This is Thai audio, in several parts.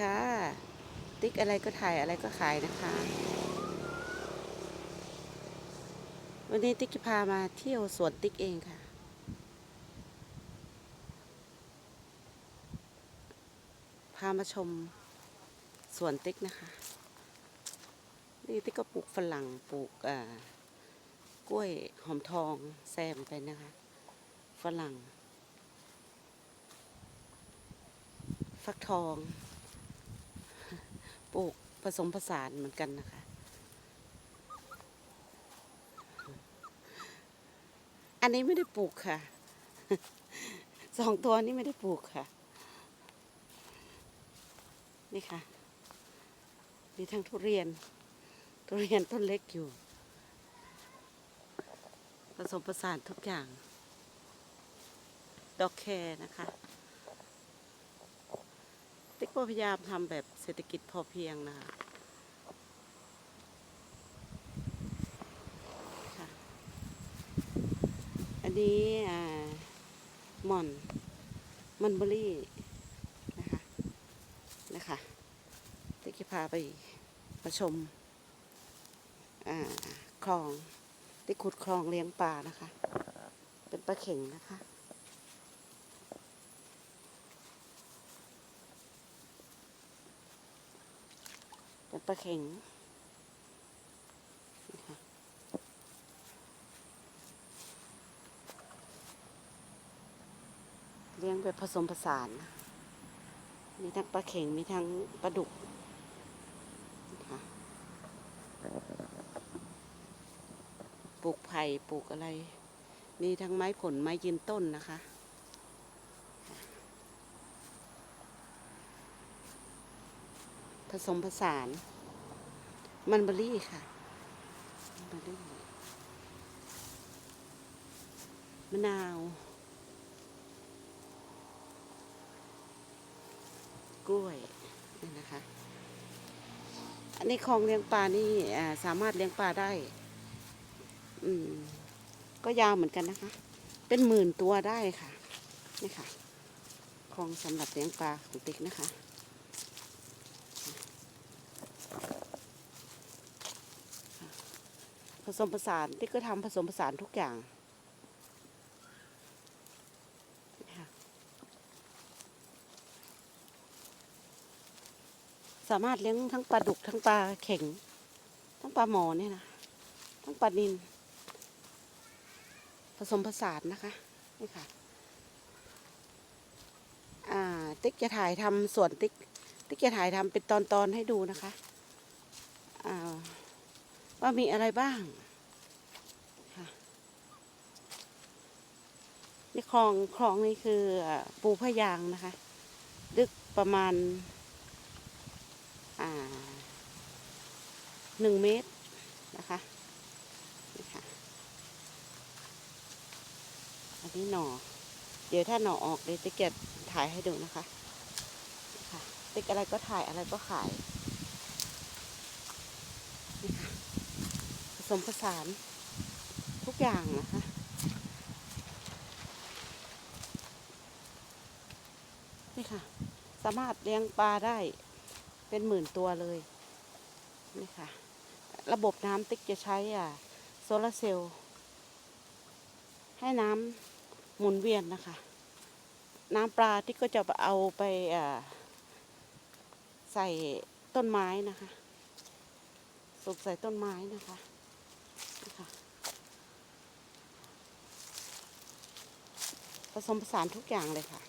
ค่ะ ติ๊กอะไรก็ถ่ายอะไรก็ขายนะคะ วันนี้ติ๊กจะพามาเที่ยวสวนติ๊กเองค่ะ พามาชมสวนติ๊กนะคะ นี่ติ๊กก็ปลูกฝรั่งปลูกอ่ากล้วยหอมทองแซมไปนะคะ ฝรั่ง ฟักทอง ปลูกผสมผสานเหมือนกันนะคะ อันนี้ไม่ได้ปลูกค่ะ สองตัวนี้ไม่ได้ปลูกค่ะ นี่ค่ะ มีทั้งทุเรียน ทุเรียนต้นเล็กอยู่ ผสมผสานทุกอย่าง ดอกแคนะคะ ติ๊กก็พยายามทำแบบเศรษฐกิจพอเพียงนะคะอันนี้มอนมันเบอรี่นะคะนะคะติ๊กจะพาไปมาชมคลองติ๊กขุดคลองเลี้ยงปลานะคะ เป็นปลาเข่งนะคะ เป็นป ลาเข็งเลี้ยงแบบผสมผสาน มีทั้งปลาเข็ง มีทั้งปลาดุกปลูกไผ่ ปลูกอะไร มีทั้งไม้ผล ไม้ยืนต้นนะคะ ผสมผสาน มันเบอรี่ค่ะมันเบอรี่มะนาว กล้วยนี่นะคะ อันนี้คลองเลี้ยงปลานี่สามารถเลี้ยงปลาได้ อืม ก็ยาวเหมือนกันนะคะ เป็นหมื่นตัวได้ค่ะ นี่ค่ะคลองสำหรับเลี้ยงปลาของติ๊กนะคะ สมผสานติ๊กก็ทำผสมผสานทุกอย่างสามารถเลี้ยงทั้งปลาดุกทั้งปลาเข็งทั้งปลาหมอเนี่ยนะทั้งปลานินผสมผสานนะคะนี่ค่ะอ่าติ๊กจะถ่ายทำส่วนติ๊กติ๊กจะถ่ายทำเป็นตอนๆให้ดูนะคะอ่า ว่ามีอะไรบ้างค่ะนี่คลองคลองนี่คือปูพะยางนะคะ ลึกประมาณหนึ่งเมตรนะคะนี่ค่ะอันนี้หน่อ เดี๋ยวถ้าหน่อออกเดี๋ยวติ๊กจะถ่ายให้ดูนะคะนี่ค่ะติ๊กอะไรก็ถ่ายอะไรก็ขาย นี่ค่ะ ผ สมผสานทุกอย่างนะคะ นี่ค่ะ สามารถเลี้ยงปลาได้เป็นหมื่นตัวเลย นี่ค่ะ ระบบน้ำติ๊กจะใช้อ่าโซลาเซลล์ให้น้ำหมุนเวียนนะคะ น้ำปลาที่ก็จะเอาไปใส่ต้นไม้นะคะ สูบใส่ต้นไม้นะคะ สมผสานทุกอย่างเลยค่ะ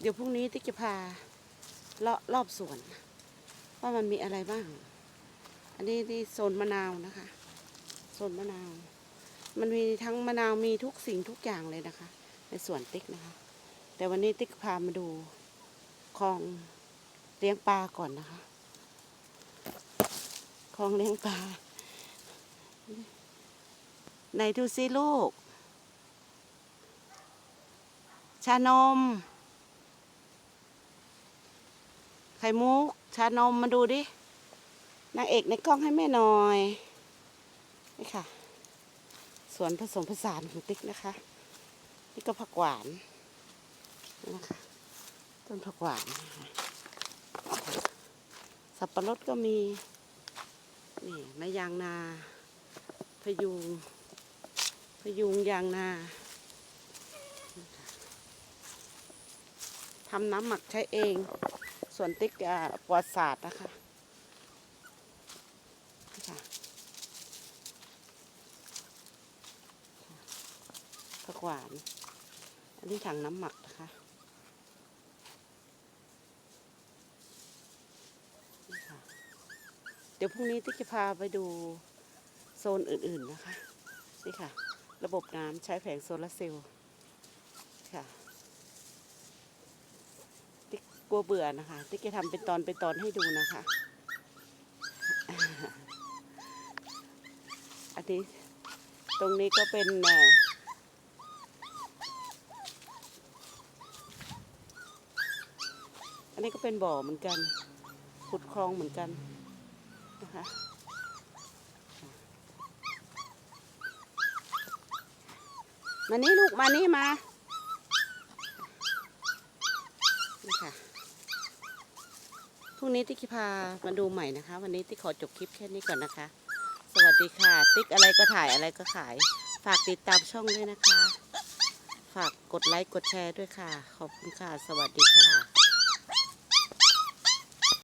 เดี๋ยวพรุ่งนี้ติ๊กจะพาเลาะรอบสวน ว่ามันมีอะไรบ้าง อันนี้นี่โซนมะนาวนะคะ โซนมะนาว มันมีทั้งมะนาวมีทุกสิ่งทุกอย่างเลยนะคะ ในสวนติ๊กนะคะ แต่วันนี้ติ๊กพามาดูคลองเลี้ยงปลาก่อนนะคะคลองเลี้ยงปลา ไหนดูสิลูก ชานม ไข่มุก ชานมมาดูดิ นางเอกในกล้องให้แม่หน่อย นี่ค่ะ สวนผสมผสานของติ๊กนะคะ นี่ก็ผักหวานนี่นะคะ ต้นผักหวานนะคะสับปะรดก็มี นี่มะยางนาพยุง พยุงยางนาทำน้ำหมักใช้เอง ส่วนติ๊กปลอดศาสตร์นะคะนี่ค่ะผักหวาน อันนี้ถังน้ำหมักนะคะเดี๋ยวพรุ่งนี้ติ๊กจะพาไปดูโซนอื่นๆนะคะ นี่ค่ะ ระบบน้ำใช้แผงโซลาร์เซลล์ค่ะติ๊กกลัวเบื่อนะคะ ติ๊กจะทำเป็นตอนเป็นตอนให้ดูนะคะ อันนี้ตรงนี้ก็เป็นอันนี้ก็เป็นบ่อเหมือนกันขุดคลองเหมือนกันนะคะ มานี่ลูกมานี่มานี่ค่ะพรุ่งนี้ติ๊กพามาดูใหม่นะคะ วันนี้ติ๊กขอจบคลิปแค่นี้ก่อนนะคะ สวัสดีค่ะ ติ๊กอะไรก็ถ่ายอะไรก็ขาย ฝากติดตามช่องด้วยนะคะ ฝากกดไลค์กดแชร์ด้วยค่ะ ขอบคุณค่ะ สวัสดีค่ะ